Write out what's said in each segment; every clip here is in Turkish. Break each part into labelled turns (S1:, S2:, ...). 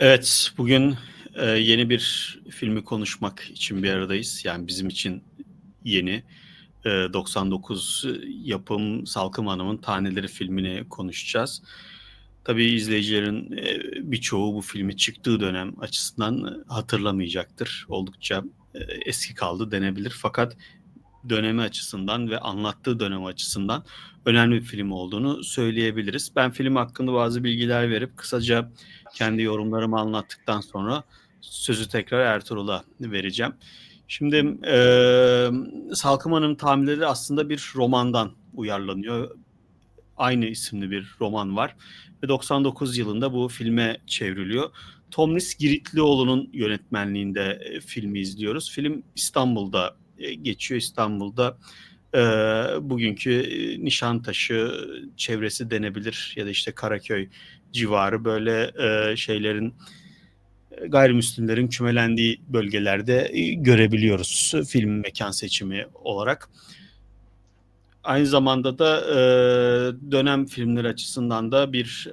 S1: Evet, bugün e, yeni bir filmi konuşmak için bir aradayız. Yani bizim için yeni. E, 99 yapım Salkım Hanım'ın Taneleri filmini konuşacağız. Tabii izleyicilerin e, birçoğu bu filmi çıktığı dönem açısından hatırlamayacaktır. Oldukça e, eski kaldı denebilir. Fakat dönemi açısından ve anlattığı dönem açısından önemli bir film olduğunu söyleyebiliriz. Ben film hakkında bazı bilgiler verip kısaca kendi yorumlarımı anlattıktan sonra sözü tekrar Ertuğrul'a vereceğim. Şimdi e, Salkım Hanım tamirleri aslında bir romandan uyarlanıyor. Aynı isimli bir roman var ve 99 yılında bu filme çevriliyor. Tomris Giritlioğlu'nun yönetmenliğinde filmi izliyoruz. Film İstanbul'da geçiyor. İstanbul'da e, bugünkü e, Nişantaşı çevresi denebilir ya da işte Karaköy civarı böyle e, şeylerin gayrimüslimlerin kümelendiği bölgelerde e, görebiliyoruz film mekan seçimi olarak. Aynı zamanda da e, dönem filmleri açısından da bir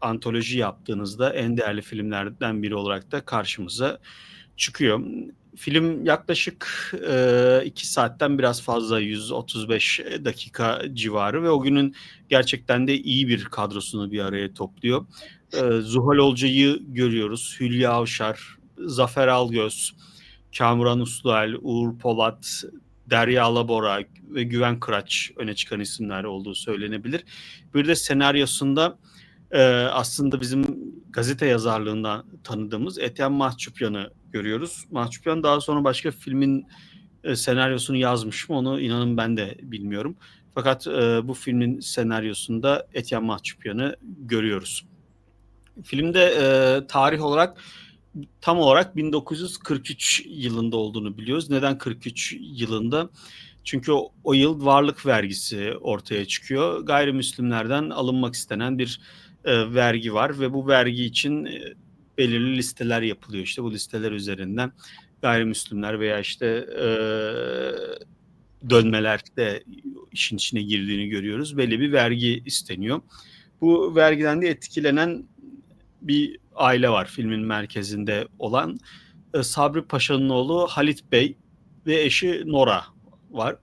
S1: antoloji yaptığınızda en değerli filmlerden biri olarak da karşımıza çıkıyor. Film yaklaşık e, iki saatten biraz fazla 135 dakika civarı ve o günün gerçekten de iyi bir kadrosunu bir araya topluyor. E, Zuhal Olcay'ı görüyoruz, Hülya Avşar, Zafer Algöz, Kamuran Usluel, Uğur Polat, Derya Alabora ve Güven Kıraç öne çıkan isimler olduğu söylenebilir. Bir de senaryosunda e, aslında bizim gazete yazarlığından tanıdığımız Etyen Mahçupyan'ı görüyoruz. Mahçupyan daha sonra başka filmin e, senaryosunu yazmış mı onu inanın ben de bilmiyorum. Fakat e, bu filmin senaryosunda Etyen Mahçupyan'ı görüyoruz. Filmde e, tarih olarak tam olarak 1943 yılında olduğunu biliyoruz. Neden 43 yılında? Çünkü o, o yıl varlık vergisi ortaya çıkıyor. Gayrimüslimlerden alınmak istenen bir e, vergi var ve bu vergi için e, belirli listeler yapılıyor. İşte bu listeler üzerinden gayrimüslimler veya işte e, dönmeler de işin içine girdiğini görüyoruz. Belli bir vergi isteniyor. Bu vergiden de etkilenen bir aile var filmin merkezinde olan. E, Sabri Paşa'nın oğlu Halit Bey ve eşi Nora var.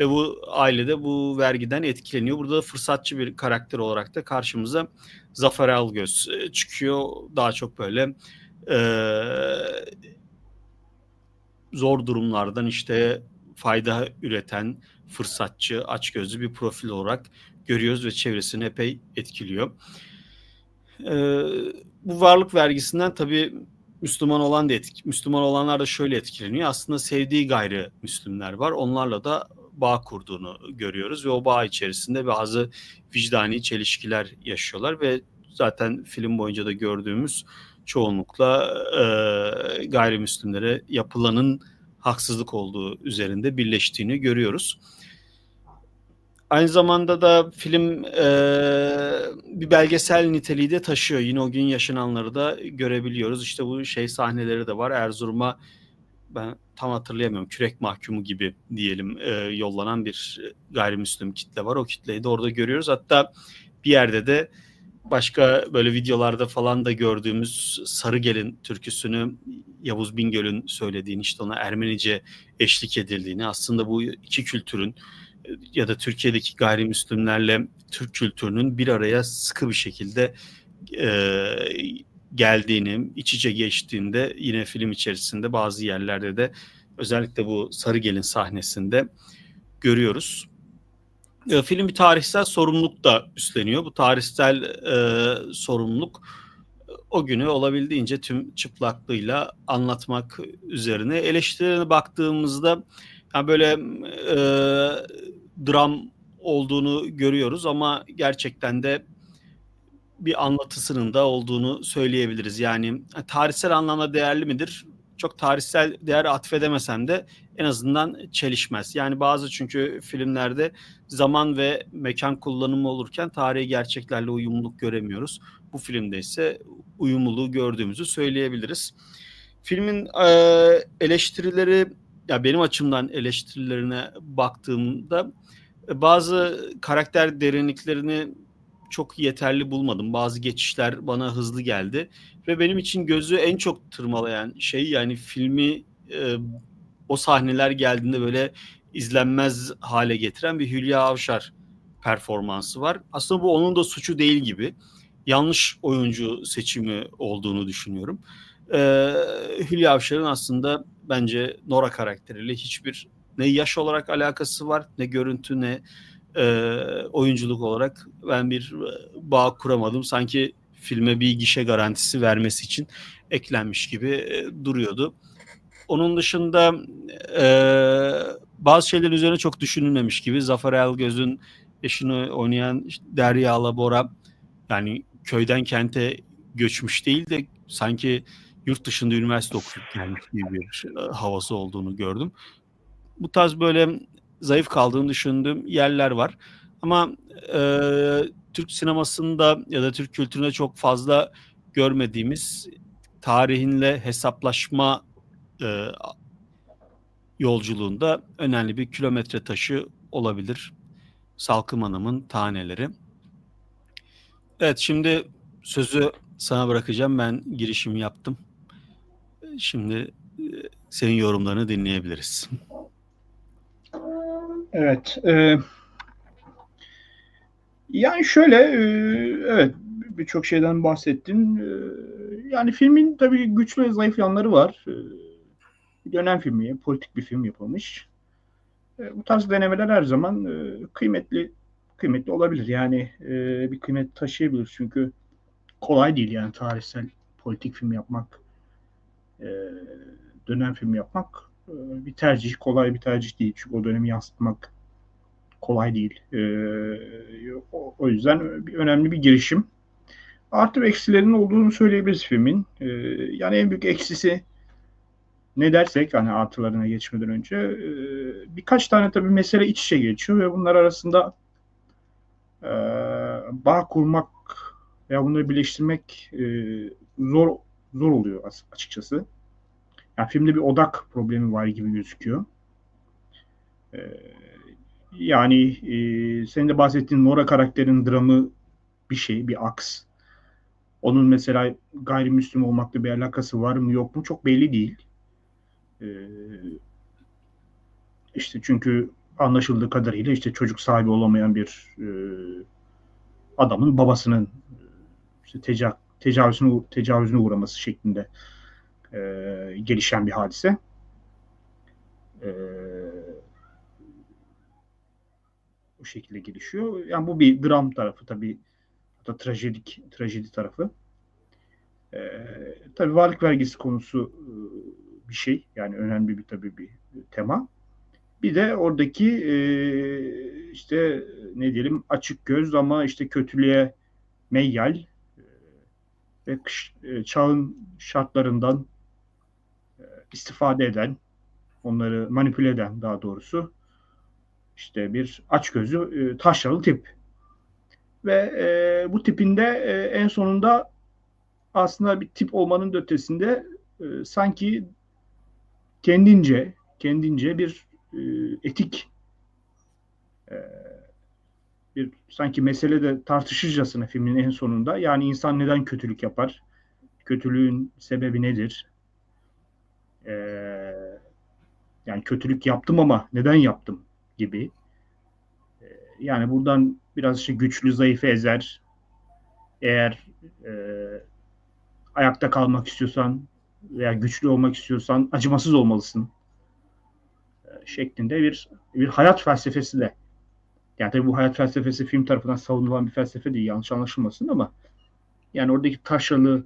S1: Ve bu ailede bu vergiden etkileniyor. Burada da fırsatçı bir karakter olarak da karşımıza Zafer Algöz e, çıkıyor. Daha çok böyle e, zor durumlardan işte fayda üreten fırsatçı, açgözlü bir profil olarak görüyoruz ve çevresini epey etkiliyor. E, bu varlık vergisinden tabii Müslüman olan da etki, Müslüman olanlar da şöyle etkileniyor. Aslında sevdiği gayrimüslimler var. Onlarla da bağ kurduğunu görüyoruz ve o bağ içerisinde bazı vicdani çelişkiler yaşıyorlar ve zaten film boyunca da gördüğümüz çoğunlukla e, gayrimüslimlere yapılanın haksızlık olduğu üzerinde birleştiğini görüyoruz. Aynı zamanda da film e, bir belgesel niteliği de taşıyor. Yine o gün yaşananları da görebiliyoruz. İşte bu şey sahneleri de var. Erzurum'a ben tam hatırlayamıyorum kürek mahkumu gibi diyelim e, yollanan bir gayrimüslim kitle var. O kitleyi de orada görüyoruz. Hatta bir yerde de başka böyle videolarda falan da gördüğümüz Sarı Gelin türküsünü Yavuz Bingöl'ün söylediğini işte ona Ermenice eşlik edildiğini aslında bu iki kültürün ya da Türkiye'deki gayrimüslimlerle Türk kültürünün bir araya sıkı bir şekilde e, geldiğini, iç içe geçtiğinde yine film içerisinde bazı yerlerde de özellikle bu Sarı Gelin sahnesinde görüyoruz. E, film bir tarihsel sorumluluk da üstleniyor. Bu tarihsel e, sorumluluk o günü olabildiğince tüm çıplaklığıyla anlatmak üzerine. Eleştirilerine baktığımızda yani böyle e, dram olduğunu görüyoruz ama gerçekten de bir anlatısının da olduğunu söyleyebiliriz. Yani tarihsel anlamda değerli midir? Çok tarihsel değer atfedemesem de en azından çelişmez. Yani bazı çünkü filmlerde zaman ve mekan kullanımı olurken tarihi gerçeklerle uyumluluk göremiyoruz. Bu filmde ise uyumluluğu gördüğümüzü söyleyebiliriz. Filmin e, eleştirileri ya benim açımdan eleştirilerine baktığımda bazı karakter derinliklerini çok yeterli bulmadım. Bazı geçişler bana hızlı geldi ve benim için gözü en çok tırmalayan şey yani filmi e, o sahneler geldiğinde böyle izlenmez hale getiren bir Hülya Avşar performansı var. Aslında bu onun da suçu değil gibi. Yanlış oyuncu seçimi olduğunu düşünüyorum. Ee, Hülya Avşar'ın aslında bence Nora karakteriyle hiçbir ne yaş olarak alakası var ne görüntü ne e, oyunculuk olarak ben bir bağ kuramadım. Sanki filme bir gişe garantisi vermesi için eklenmiş gibi e, duruyordu. Onun dışında e, bazı şeyler üzerine çok düşünülmemiş gibi. Zafer Algöz'ün eşini oynayan Derya Alabora yani köyden kente göçmüş değil de sanki yurt dışında üniversite okuyup gelmiş gibi bir e, havası olduğunu gördüm. Bu tarz böyle zayıf kaldığını düşündüğüm yerler var. Ama e, Türk sinemasında ya da Türk kültüründe çok fazla görmediğimiz tarihinle hesaplaşma e, yolculuğunda önemli bir kilometre taşı olabilir. Salkım Hanım'ın taneleri. Evet şimdi sözü sana bırakacağım. Ben girişimi yaptım. Şimdi e, senin yorumlarını dinleyebiliriz.
S2: Evet. E, yani şöyle e, evet birçok şeyden bahsettin. E, yani filmin tabii güçlü ve zayıf yanları var. E, dönem filmi, politik bir film yapılmış. E, bu tarz denemeler her zaman e, kıymetli kıymetli olabilir. Yani e, bir kıymet taşıyabilir çünkü kolay değil yani tarihsel politik film yapmak, e, dönem film yapmak e, bir tercih, kolay bir tercih değil. Çünkü o dönemi yansıtmak kolay değil. E, o, yüzden bir, önemli bir girişim. Artı ve eksilerinin olduğunu söyleyebiliriz filmin. E, yani en büyük eksisi ne dersek hani artılarına geçmeden önce birkaç tane tabii mesele iç içe geçiyor ve bunlar arasında bağ kurmak veya bunları birleştirmek zor zor oluyor açıkçası. Yani filmde bir odak problemi var gibi gözüküyor. E, yani e, senin de bahsettiğin Nora karakterin dramı bir şey, bir aks. Onun mesela gayrimüslim olmakla bir alakası var mı yok mu çok belli değil. E, işte çünkü anlaşıldığı kadarıyla işte çocuk sahibi olamayan bir e, adamın babasının işte teca tecavüzüne, tecavüzüne uğraması şeklinde e, gelişen bir hadise. E, bu şekilde gelişiyor. Yani bu bir dram tarafı tabii. Da trajedik, trajedi tarafı. E, tabii varlık vergisi konusu e, bir şey. Yani önemli bir tabii bir tema. Bir de oradaki e, işte ne diyelim açık göz ama işte kötülüğe meyyal e, ve e, çağın şartlarından istifade eden, onları manipüle eden daha doğrusu işte bir açgözlü e, taşralı tip. Ve e, bu tipinde e, en sonunda aslında bir tip olmanın ötesinde e, sanki kendince kendince bir e, etik e, bir sanki mesele de tartışırcasına filmin en sonunda. Yani insan neden kötülük yapar? Kötülüğün sebebi nedir? E, yani kötülük yaptım ama neden yaptım gibi. E, yani buradan biraz işte güçlü zayıfı ezer. Eğer e, ayakta kalmak istiyorsan veya güçlü olmak istiyorsan acımasız olmalısın şeklinde bir bir hayat felsefesi de yani tabii bu hayat felsefesi film tarafından savunulan bir felsefe değil yanlış anlaşılmasın ama yani oradaki taşralı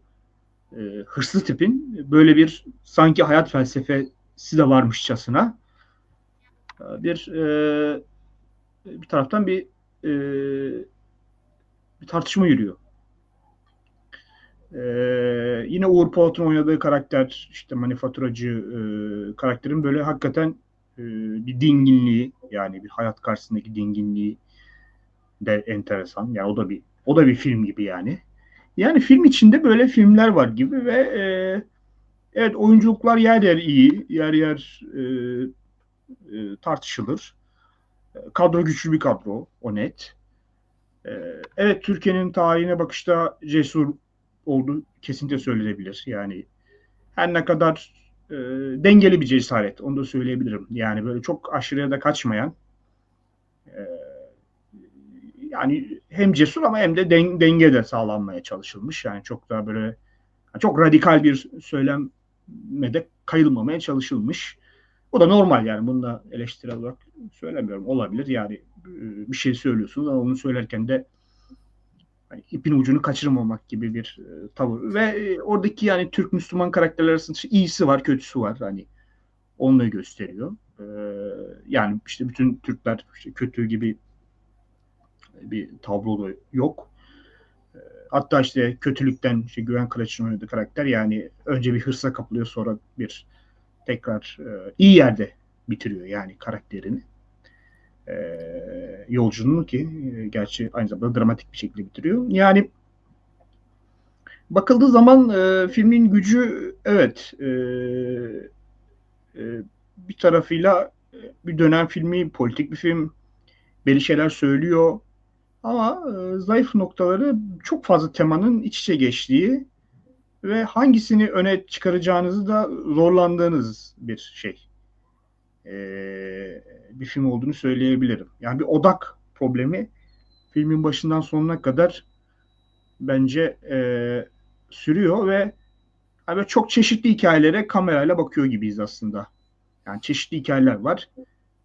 S2: e, hırslı tipin böyle bir sanki hayat felsefesi de varmışçasına e, bir e, bir taraftan bir e, bir tartışma yürüyor. Ee, yine Uğur Polat'ın oynadığı karakter işte manifaturacı e, karakterin böyle hakikaten e, bir dinginliği yani bir hayat karşısındaki dinginliği de enteresan. Yani o da bir o da bir film gibi yani. Yani film içinde böyle filmler var gibi ve e, evet oyunculuklar yer yer iyi, yer yer e, e, tartışılır. Kadro güçlü bir kadro, o net. E, evet Türkiye'nin tarihine bakışta cesur oldu kesinlikle söylenebilir. Yani her ne kadar e, dengeli bir cesaret onu da söyleyebilirim. Yani böyle çok aşırıya da kaçmayan yani hem cesur ama hem de den, denge de sağlanmaya çalışılmış. Yani çok daha böyle çok radikal bir söylemede kayılmamaya çalışılmış. O da normal yani bunu da eleştirel olarak söylemiyorum. Olabilir yani bir şey söylüyorsunuz ama onu söylerken de hani ipin ucunu kaçırmamak gibi bir e, tavır ve e, oradaki yani Türk Müslüman karakterler arasında iyisi var, kötüsü var hani onu da gösteriyor. E, yani işte bütün Türkler işte kötü gibi bir tablo da yok. E, hatta işte kötülükten işte Güven Kılıç'ın oynadığı karakter yani önce bir hırsa kapılıyor sonra bir tekrar e, iyi yerde bitiriyor yani karakterini e, yolculuğunu ki e, gerçi aynı zamanda dramatik bir şekilde bitiriyor. Yani bakıldığı zaman e, filmin gücü evet bir tarafıyla bir dönem filmi, politik bir film belli şeyler söylüyor. Ama e, zayıf noktaları çok fazla temanın iç içe geçtiği ve hangisini öne çıkaracağınızı da zorlandığınız bir şey. Ee, bir film olduğunu söyleyebilirim. Yani bir odak problemi filmin başından sonuna kadar bence e, sürüyor ve yani çok çeşitli hikayelere kamerayla bakıyor gibiyiz aslında. Yani çeşitli hikayeler var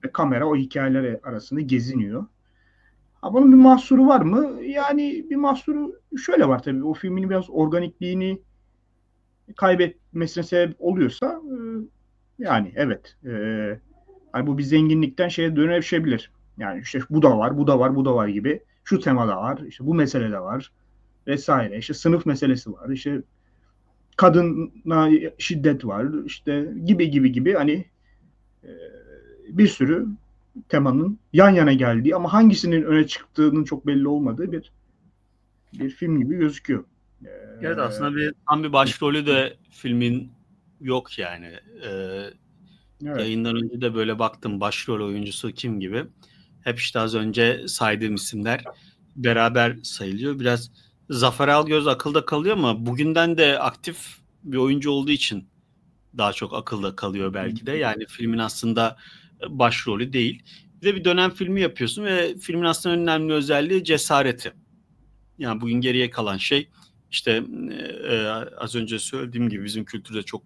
S2: ve kamera o hikayeler arasında geziniyor. Ha, bunun bir mahsuru var mı? Yani bir mahsuru şöyle var tabii. O filmin biraz organikliğini kaybetmesine sebep oluyorsa e, yani evet e, hani bu bir zenginlikten şeye dönüşebilir. Yani işte bu da var, bu da var, bu da var gibi. Şu tema da var, işte bu mesele de var vesaire. İşte sınıf meselesi var. İşte kadına şiddet var. işte gibi gibi gibi hani e, bir sürü temanın yan yana geldiği ama hangisinin öne çıktığının çok belli olmadığı bir bir film gibi gözüküyor.
S1: Evet aslında bir tam bir başrolü de filmin yok yani. Ee, evet. Yayından önce de böyle baktım başrol oyuncusu kim gibi. Hep işte az önce saydığım isimler beraber sayılıyor. Biraz Zafer Algöz akılda kalıyor ama bugünden de aktif bir oyuncu olduğu için daha çok akılda kalıyor belki de. Yani filmin aslında başrolü değil. Bir de bir dönem filmi yapıyorsun ve filmin aslında önemli özelliği cesareti. Yani bugün geriye kalan şey işte e, az önce söylediğim gibi bizim kültürde çok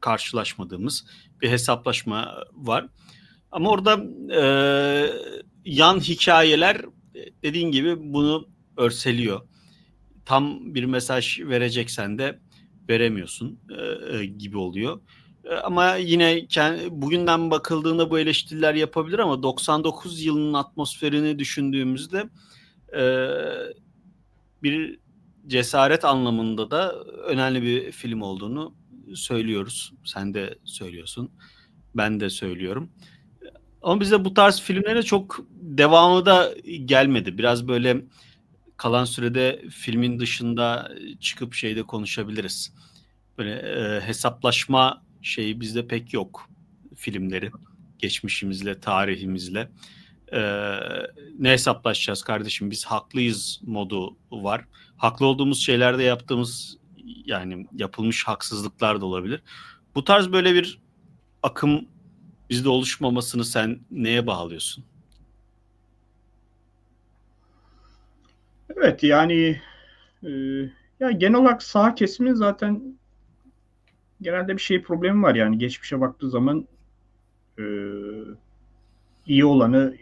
S1: karşılaşmadığımız bir hesaplaşma var. Ama orada e, yan hikayeler dediğin gibi bunu örseliyor. Tam bir mesaj vereceksen de veremiyorsun e, gibi oluyor. E, ama yine bugünden bakıldığında bu eleştiriler yapabilir ama 99 yılının atmosferini düşündüğümüzde e, bir cesaret anlamında da önemli bir film olduğunu söylüyoruz. Sen de söylüyorsun. Ben de söylüyorum. Ama bize bu tarz filmlere çok devamı da gelmedi. Biraz böyle kalan sürede filmin dışında çıkıp şeyde konuşabiliriz. Böyle e, hesaplaşma şeyi bizde pek yok filmleri geçmişimizle, tarihimizle. Ee, ne hesaplaşacağız kardeşim biz haklıyız modu var. Haklı olduğumuz şeylerde yaptığımız yani yapılmış haksızlıklar da olabilir. Bu tarz böyle bir akım bizde oluşmamasını sen neye bağlıyorsun?
S2: Evet yani e, ya genel olarak sağ kesimin zaten genelde bir şey problemi var yani. Geçmişe baktığı zaman e, iyi olanı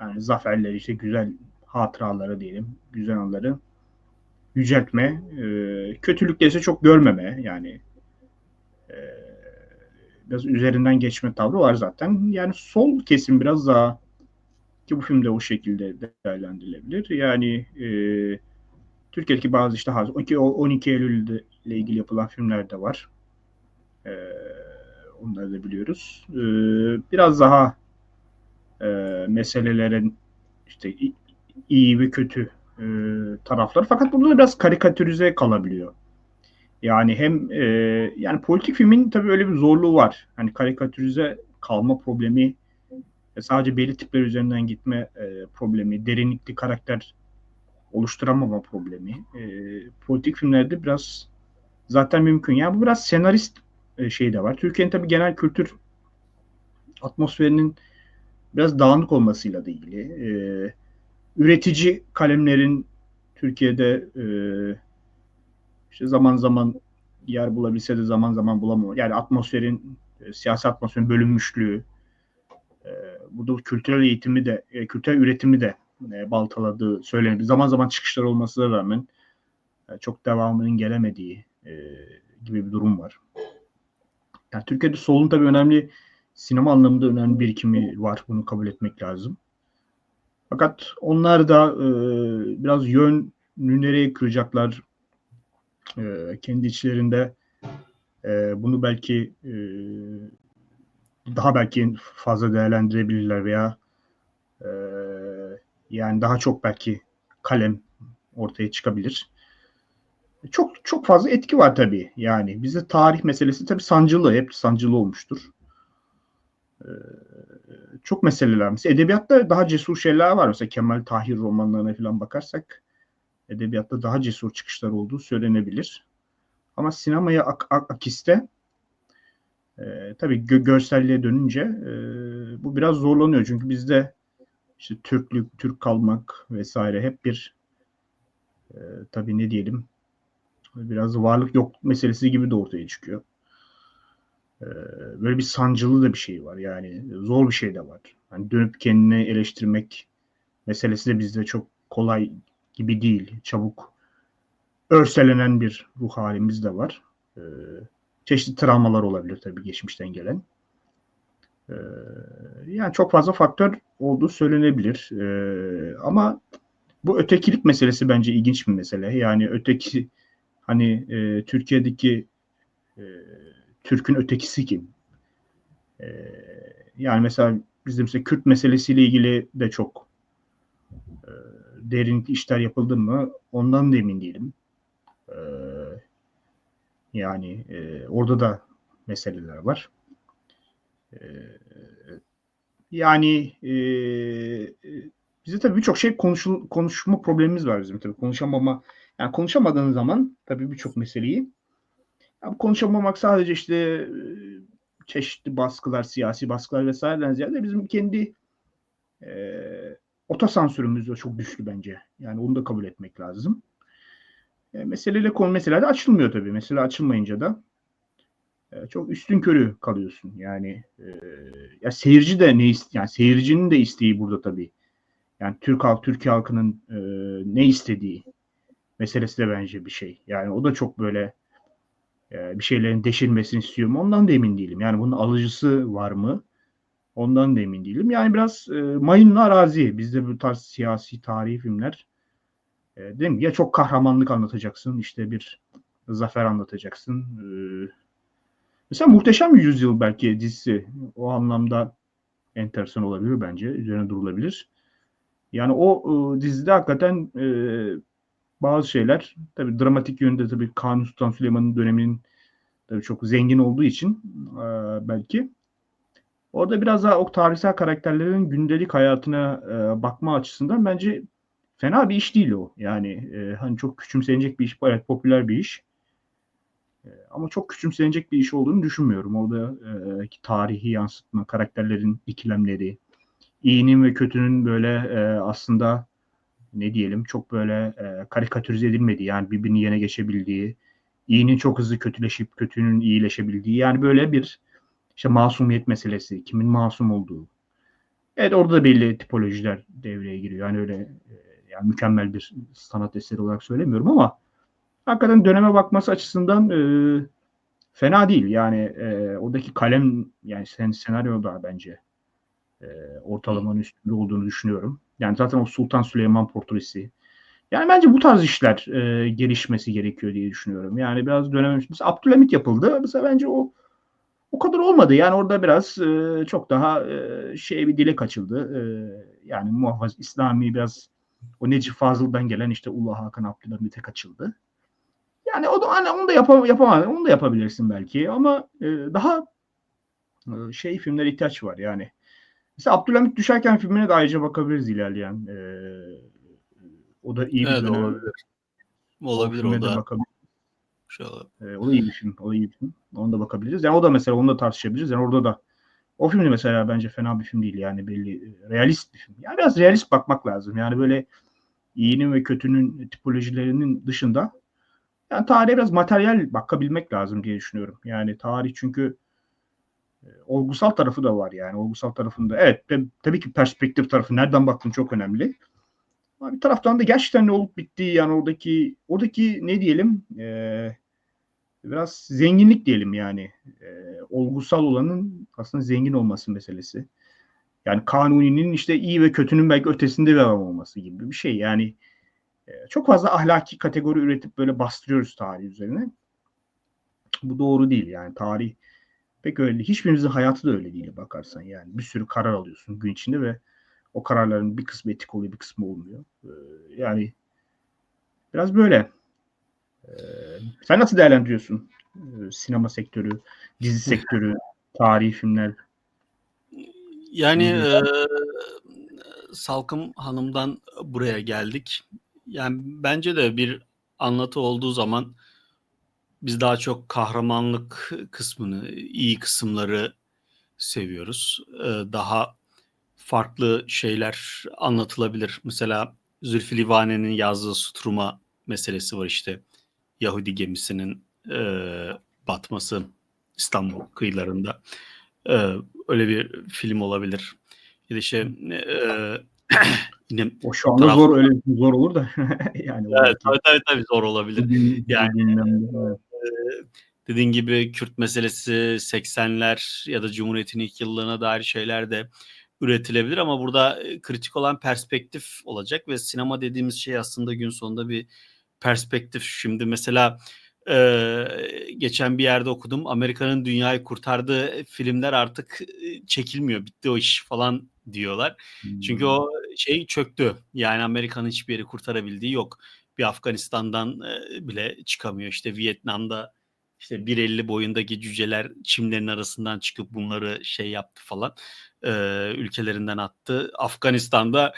S2: yani zaferleri işte güzel hatıraları diyelim güzel anları yüceltme e, kötülükleri ise çok görmeme yani e, biraz üzerinden geçme tavrı var zaten. Yani sol kesim biraz daha ki bu filmde o şekilde değerlendirilebilir. Yani e, Türkiye'deki bazı işte 12, 12 Eylül ile ilgili yapılan filmler de var. E, onları da biliyoruz. E, biraz daha e, meselelerin işte iyi ve kötü e, tarafları. Fakat burada da biraz karikatürize kalabiliyor. Yani hem e, yani politik filmin tabii öyle bir zorluğu var. Hani karikatürize kalma problemi sadece belli tipler üzerinden gitme e, problemi, derinlikli karakter oluşturamama problemi. E, politik filmlerde biraz zaten mümkün. Yani bu biraz senarist e, şey de var. Türkiye'nin tabii genel kültür atmosferinin biraz dağınık olmasıyla da ilgili. E, üretici kalemlerin Türkiye'de e, işte zaman zaman yer bulabilse de zaman zaman bulamıyor. Yani atmosferin, e, siyasi atmosferin bölünmüşlüğü, e, burada kültürel eğitimi de, e, kültürel üretimi de e, baltaladığı söylenir. Zaman zaman çıkışlar olmasına rağmen e, çok devamının gelemediği e, gibi bir durum var. Yani Türkiye'de solun tabii önemli sinema anlamında önemli birikimi var. Bunu kabul etmek lazım. Fakat onlar da e, biraz yönünü nereye kıracaklar e, kendi içlerinde e, bunu belki e, daha belki fazla değerlendirebilirler veya e, yani daha çok belki kalem ortaya çıkabilir. Çok çok fazla etki var tabii. Yani bizde tarih meselesi tabii sancılı, hep sancılı olmuştur. Ee, çok meseleler. Mesela edebiyatta daha cesur şeyler var. Mesela Kemal Tahir romanlarına falan bakarsak edebiyatta daha cesur çıkışlar olduğu söylenebilir. Ama sinemaya ak- ak- akiste e, tabii gö- görselliğe dönünce e, bu biraz zorlanıyor. Çünkü bizde işte Türklük, Türk kalmak vesaire hep bir e, tabii ne diyelim biraz varlık yok meselesi gibi de ortaya çıkıyor. E, böyle bir sancılı da bir şey var. Yani zor bir şey de var. Hani dönüp kendini eleştirmek meselesi de bizde çok kolay gibi değil. Çabuk örselenen bir ruh halimiz de var. E, çeşitli travmalar olabilir tabii geçmişten gelen. E, yani çok fazla faktör olduğu söylenebilir. Ama bu ötekilik meselesi bence ilginç bir mesele. Yani öteki hani e, Türkiye'deki e, Türk'ün ötekisi kim? E, yani mesela bizim mesela Kürt meselesiyle ilgili de çok e, derin işler yapıldı mı ondan da emin değilim. E, yani e, orada da meseleler var. E, yani e, bize tabii birçok şey konuşul, konuşma problemimiz var bizim tabii. Konuşamama, yani konuşamadığın zaman tabii birçok meseleyi yani konuşamamak sadece işte e, çeşitli baskılar, siyasi baskılar vesaireden ziyade bizim kendi e, otosansürümüz de çok güçlü bence. Yani onu da kabul etmek lazım. E, meseleyle konu meselelerde açılmıyor tabii. Mesele açılmayınca da e, çok üstün körü kalıyorsun. Yani e, ya seyirci de ne yani seyircinin de isteği burada tabii. Yani Türk halk Türkiye halkının e, ne istediği meselesi de bence bir şey. Yani o da çok böyle e, bir şeylerin deşilmesini istiyorum. Ondan da emin değilim. Yani bunun alıcısı var mı? Ondan da emin değilim. Yani biraz e, mayınlı arazi. Bizde bu tarz siyasi tarihi filmler e, değil mi? Ya çok kahramanlık anlatacaksın, işte bir zafer anlatacaksın. E, mesela Muhteşem Yüzyıl belki dizisi o anlamda enteresan olabilir bence. Üzerine durulabilir. Yani o e, dizide hakikaten e, bazı şeyler tabii dramatik yönde tabii Kanuni Sultan Süleyman'ın döneminin tabii çok zengin olduğu için e, belki orada biraz daha o tarihsel karakterlerin gündelik hayatına e, bakma açısından bence fena bir iş değil o. Yani e, hani çok küçümsenecek bir iş, evet popüler bir iş. E, ama çok küçümsenecek bir iş olduğunu düşünmüyorum. Orada e, tarihi yansıtma, karakterlerin ikilemleri, iyinin ve kötünün böyle e, aslında ne diyelim çok böyle e, karikatürize edilmediği yani birbirini yene geçebildiği, iyinin çok hızlı kötüleşip kötünün iyileşebildiği yani böyle bir işte masumiyet meselesi, kimin masum olduğu. Evet orada da belli tipolojiler devreye giriyor. Yani öyle e, yani mükemmel bir sanat eseri olarak söylemiyorum ama hakikaten döneme bakması açısından e, fena değil. Yani e, oradaki kalem yani sen senaryo da bence e, ortalamanın üstünde olduğunu düşünüyorum. Yani zaten o Sultan Süleyman portresi. Yani bence bu tarz işler e, gelişmesi gerekiyor diye düşünüyorum. Yani biraz dönem mesela Abdülhamit yapıldı. Mesela bence o o kadar olmadı. Yani orada biraz e, çok daha e, şey bir dile kaçıldı. E, yani muhafaz İslami biraz o Necip Fazıl'dan gelen işte Ulu Hakan Abdülhamit'e kaçıldı. Yani o da hani onu da yapam yapamaz. Onu da yapabilirsin belki ama e, daha e, şey filmlere ihtiyaç var yani. Mesela Abdülhamit Düşerken filmine de ayrıca bakabiliriz ilerleyen e, O da iyi bir
S1: Evet, olabilir. Olabilir
S2: filme
S1: o
S2: de
S1: da.
S2: bakabiliriz.
S1: Olabilir.
S2: Ee, o da iyi bir film. O da iyi bir film. Onu da bakabiliriz. Yani o da mesela onu da tartışabiliriz. Yani orada da o film de mesela bence fena bir film değil. Yani belli realist bir film. Yani biraz realist bakmak lazım. Yani böyle iyinin ve kötünün tipolojilerinin dışında yani tarihe biraz materyal bakabilmek lazım diye düşünüyorum. Yani tarih çünkü olgusal tarafı da var yani. Olgusal tarafında evet tabii ki perspektif tarafı nereden baktın çok önemli. Ama bir taraftan da gerçekten ne olup bittiği yani oradaki oradaki ne diyelim e, biraz zenginlik diyelim yani. E, olgusal olanın aslında zengin olması meselesi. Yani kanuninin işte iyi ve kötünün belki ötesinde bir adam olması gibi bir şey. Yani e, çok fazla ahlaki kategori üretip böyle bastırıyoruz tarih üzerine. Bu doğru değil yani tarih pek öyle değil. Hiçbirimizin hayatı da öyle değil bakarsan yani. Bir sürü karar alıyorsun gün içinde ve o kararların bir kısmı etik oluyor bir kısmı olmuyor. E, yani biraz böyle. E, sen nasıl değerlendiriyorsun e, sinema sektörü, dizi sektörü, tarihi filmler?
S1: Yani eee, Salkım Hanım'dan buraya geldik. Yani bence de bir anlatı olduğu zaman biz daha çok kahramanlık kısmını, iyi kısımları seviyoruz. Eee, daha farklı şeyler anlatılabilir. Mesela Zülfü Livaneli'nin yazdığı Sutruma meselesi var işte. Yahudi gemisinin eee, batması İstanbul kıyılarında. Eee, öyle bir film olabilir. Ya da işte eee, yine
S2: O şu anda
S1: Taraf-
S2: zor öyle zor olur da yani
S1: evet, tabii, tabii, tabii zor olabilir. Yani,
S2: evet.
S1: Dediğin gibi Kürt meselesi 80'ler ya da Cumhuriyet'in ilk yıllarına dair şeyler de üretilebilir ama burada e, kritik olan perspektif olacak ve sinema dediğimiz şey aslında gün sonunda bir perspektif. Şimdi mesela eee, geçen bir yerde okudum. Amerika'nın dünyayı kurtardığı filmler artık e, çekilmiyor. Bitti o iş falan diyorlar. Çünkü o şey çöktü. Yani Amerika'nın hiçbir yeri kurtarabildiği yok. Bir Afganistan'dan bile çıkamıyor. İşte Vietnam'da işte 1.50 boyundaki cüceler çimlerin arasından çıkıp bunları şey yaptı falan. Ülkelerinden attı. Afganistan'da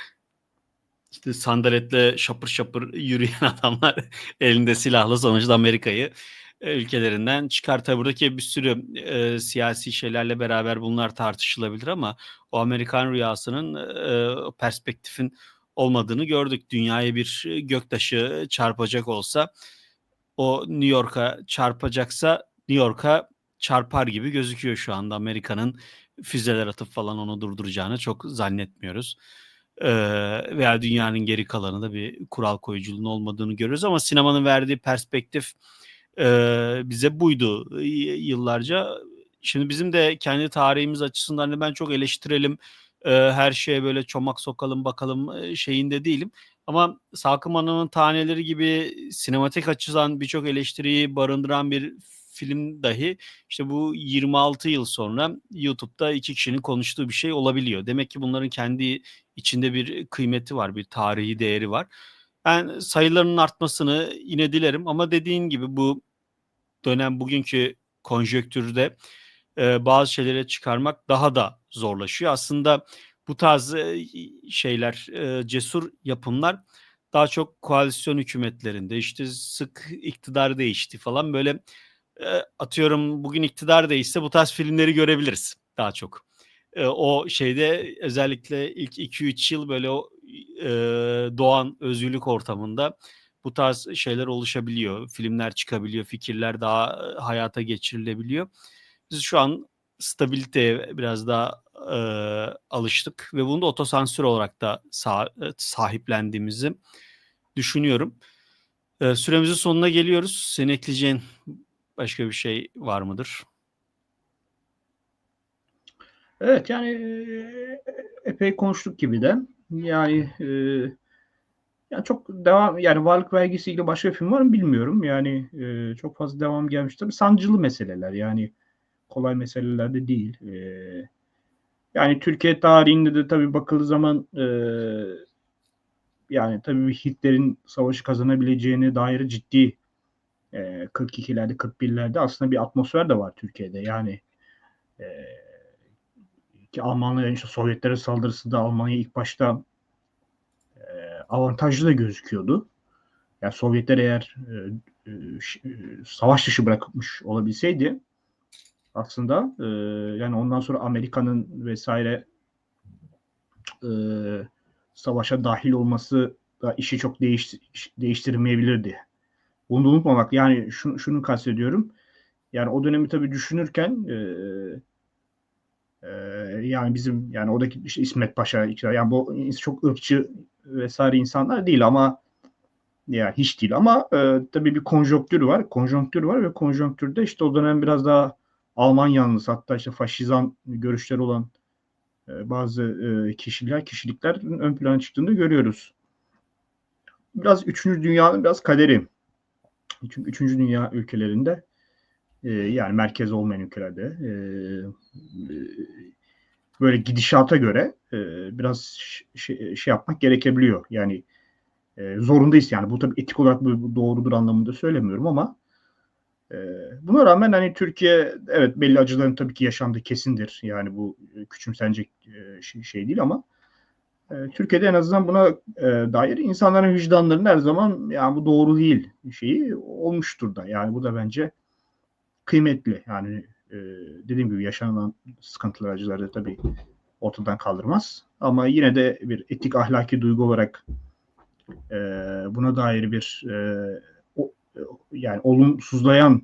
S1: işte sandaletle şapır şapır yürüyen adamlar elinde silahla sonuçta Amerika'yı ülkelerinden çıkartır. Buradaki bir sürü e, siyasi şeylerle beraber bunlar tartışılabilir ama o Amerikan rüyasının e, perspektifin olmadığını gördük. Dünyaya bir e, göktaşı çarpacak olsa o New York'a çarpacaksa New York'a çarpar gibi gözüküyor şu anda. Amerika'nın füzeler atıp falan onu durduracağını çok zannetmiyoruz. Ee, veya dünyanın geri kalanında bir kural koyuculuğun olmadığını görüyoruz ama sinemanın verdiği perspektif e, bize buydu y- yıllarca. Şimdi bizim de kendi tarihimiz açısından da ben çok eleştirelim, her şeye böyle çomak sokalım bakalım şeyinde değilim. Ama Salkım Hanım'ın Taneleri gibi sinematik açıdan birçok eleştiriyi barındıran bir film dahi işte bu 26 yıl sonra YouTube'da iki kişinin konuştuğu bir şey olabiliyor. Demek ki bunların kendi içinde bir kıymeti var, bir tarihi değeri var. Ben sayılarının artmasını yine dilerim ama dediğin gibi bu dönem bugünkü konjöktürde e, bazı şeyleri çıkarmak daha da zorlaşıyor. Aslında bu tarz şeyler, cesur yapımlar daha çok koalisyon hükümetlerinde işte sık iktidar değişti falan böyle atıyorum bugün iktidar değişse bu tarz filmleri görebiliriz daha çok. O şeyde özellikle ilk 2-3 yıl böyle o doğan özgürlük ortamında bu tarz şeyler oluşabiliyor. Filmler çıkabiliyor, fikirler daha hayata geçirilebiliyor. Biz şu an stabiliteye biraz daha e, alıştık ve bunu da otosansür olarak da sah- sahiplendiğimizi düşünüyorum. E, süremizin sonuna geliyoruz. Senin ekleyeceğin başka bir şey var mıdır?
S2: Evet yani epey konuştuk gibi de. Yani e, yani çok devam yani varlık vergisiyle başka bir film var mı bilmiyorum. Yani e, çok fazla devam gelmiş tabii sancılı meseleler yani kolay meseleler de değil. E, yani Türkiye tarihinde de tabii bakıldığı zaman e, yani tabii Hitler'in savaşı kazanabileceğine dair ciddi e, 42'lerde 41'lerde aslında bir atmosfer de var Türkiye'de. Yani e, ki Almanların işte Sovyetlere saldırısında Almanya ilk başta e, avantajlı da gözüküyordu. Yani Sovyetler eğer e, e, e, savaş dışı bırakmış olabilseydi aslında e, yani ondan sonra Amerika'nın vesaire e, savaşa dahil olması da işi çok değiş, değiştirmeyebilirdi. Bunu unutmamak. Yani şunu, şunu kastediyorum. Yani o dönemi tabii düşünürken e, e, yani bizim yani oradaki işte İsmet Paşa yani bu çok ırkçı vesaire insanlar değil ama yani hiç değil ama e, tabii bir konjonktür var. Konjonktür var ve konjonktürde işte o dönem biraz daha Alman yanlısı hatta işte faşizan görüşleri olan e, bazı e, kişiler, kişilikler ön plana çıktığını görüyoruz. Biraz üçüncü dünyanın biraz kaderi. Çünkü üçüncü dünya ülkelerinde e, yani merkez olmayan ülkelerde böyle gidişata göre biraz şey, yapmak gerekebiliyor. Yani zorundayız yani. Bu tabii etik olarak doğrudur anlamında söylemiyorum ama buna rağmen hani Türkiye evet belli acıların tabii ki yaşandığı kesindir. Yani bu e, küçümsenecek e, şey, şey değil ama e, Türkiye'de en azından buna dair insanların vicdanlarının her zaman yani bu doğru değil şeyi olmuştur da. Yani bu da bence kıymetli. Yani dediğim gibi yaşanan sıkıntılar acıları tabii ortadan kaldırmaz. Ama yine de bir etik ahlaki duygu olarak buna dair bir yani olumsuzlayan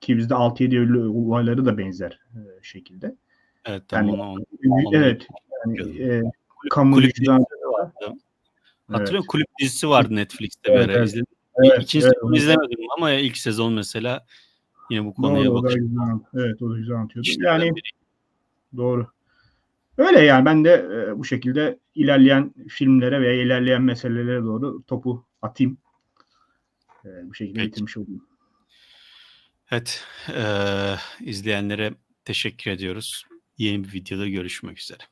S2: ki bizde 6-7 Eylül olayları da benzer e, şekilde.
S1: Evet
S2: Yani-
S1: onu, onu Onu
S2: evet. Yani, e, kamu
S1: kulüp
S2: vicdan-
S1: dizisi vardı. Hatırlıyor musun? Kulüp dizisi vardı Netflix'te
S2: Evet,
S1: bir ara.
S2: evet.
S1: İzledim.
S2: evet,
S1: İkinci
S2: evet,
S1: sezonu izlemedim ama ilk sezon mesela yine bu konuya
S2: Doğru,
S1: bakış
S2: evet o da güzel anlatıyordu.
S1: işlerden
S2: Yani
S1: biri.
S2: Doğru. Öyle yani ben de e, bu şekilde ilerleyen filmlere veya ilerleyen meselelere doğru topu atayım. E, bu şekilde
S1: Peki.
S2: bitirmiş olayım.
S1: Evet, eee, izleyenlere teşekkür ediyoruz. Yeni bir videoda görüşmek üzere.